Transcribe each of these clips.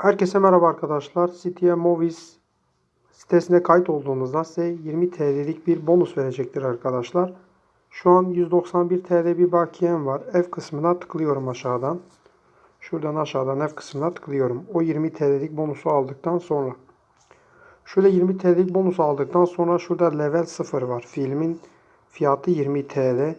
Herkese merhaba arkadaşlar. City'ye Movies sitesine kayıt olduğunuzda size 20 TL'lik bir bonus verecektir arkadaşlar. Şu an 191 TL bir bakiyem var. F kısmına tıklıyorum aşağıdan. Şuradan aşağıdan F kısmına tıklıyorum. O 20 TL'lik bonusu aldıktan sonra. Şöyle 20 TL'lik bonus aldıktan sonra şurada level 0 var. Filmin fiyatı 20 TL.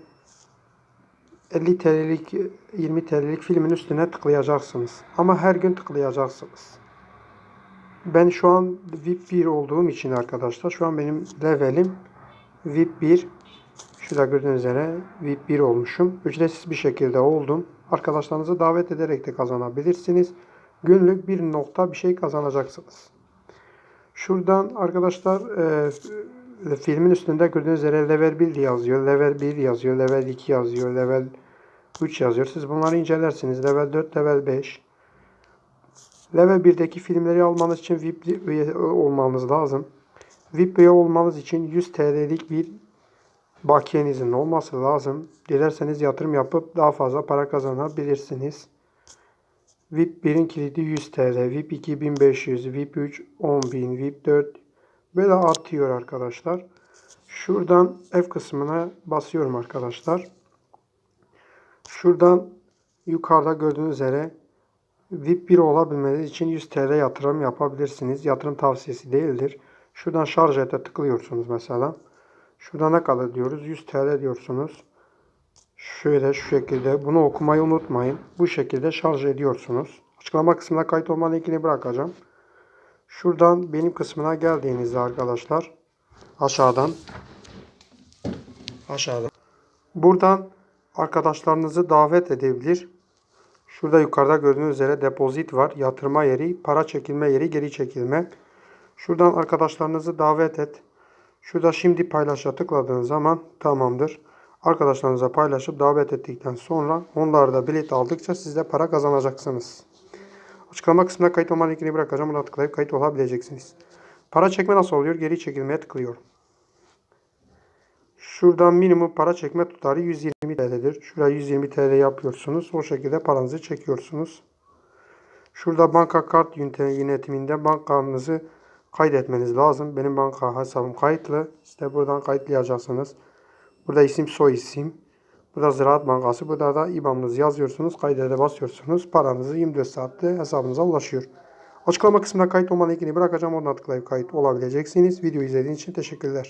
50 TL'lik 20 TL'lik filmin üstüne tıklayacaksınız. Ama her gün tıklayacaksınız. Ben şu an VIP 1 olduğum için arkadaşlar şu an benim levelim VIP 1. Şurada gördüğünüz üzere VIP 1 olmuşum. Ücretsiz bir şekilde oldum. Arkadaşlarınızı davet ederek de kazanabilirsiniz. Günlük bir nokta bir şey kazanacaksınız. Şuradan arkadaşlar e, filmin üstünde gördüğünüz üzere level 1 yazıyor. Level 1 yazıyor. Level 2 yazıyor. Level 3 yazıyor. Siz bunları incelersiniz. Level 4, level 5. Level 1'deki filmleri almanız için VIP olmanız lazım. VIP üye olmanız için 100 TL'lik bir bakiyenizin olması lazım. Dilerseniz yatırım yapıp daha fazla para kazanabilirsiniz. VIP 1'in kilidi 100 TL, VIP 2 1500, VIP 3 10000, VIP 4 böyle artıyor arkadaşlar. Şuradan F kısmına basıyorum arkadaşlar. Şuradan yukarıda gördüğünüz üzere VIP 1 olabilmeniz için 100 TL yatırım yapabilirsiniz. Yatırım tavsiyesi değildir. Şuradan şarj ete tıklıyorsunuz mesela. Şurada ne kadar diyoruz? 100 TL diyorsunuz. Şöyle şu şekilde bunu okumayı unutmayın. Bu şekilde şarj ediyorsunuz. Açıklama kısmına kayıt olma linkini bırakacağım. Şuradan benim kısmına geldiğinizde arkadaşlar aşağıdan aşağıdan buradan arkadaşlarınızı davet edebilir. Şurada yukarıda gördüğünüz üzere depozit var. Yatırma yeri, para çekilme yeri, geri çekilme. Şuradan arkadaşlarınızı davet et. Şurada şimdi paylaşa tıkladığınız zaman tamamdır. Arkadaşlarınıza paylaşıp davet ettikten sonra onlar da bilet aldıkça siz de para kazanacaksınız. Açıklama kısmına kayıt olma linkini bırakacağım. Buna tıklayıp kayıt olabileceksiniz. Para çekme nasıl oluyor? Geri çekilmeye tıklıyorum. Şuradan minimum para çekme tutarı 120 TL'dir. Şuraya 120 TL yapıyorsunuz. O şekilde paranızı çekiyorsunuz. Şurada banka kart yönetiminde bankanızı kaydetmeniz lazım. Benim banka hesabım kayıtlı. İşte buradan kayıtlayacaksınız. Burada isim soy isim. Burada Ziraat Bankası. Burada da IBAN'ınızı yazıyorsunuz. Kaydede basıyorsunuz. Paranızı 24 saatte hesabınıza ulaşıyor. Açıklama kısmına kayıt olma linkini bırakacağım. Oradan tıklayıp kayıt olabileceksiniz. Video izlediğiniz için teşekkürler.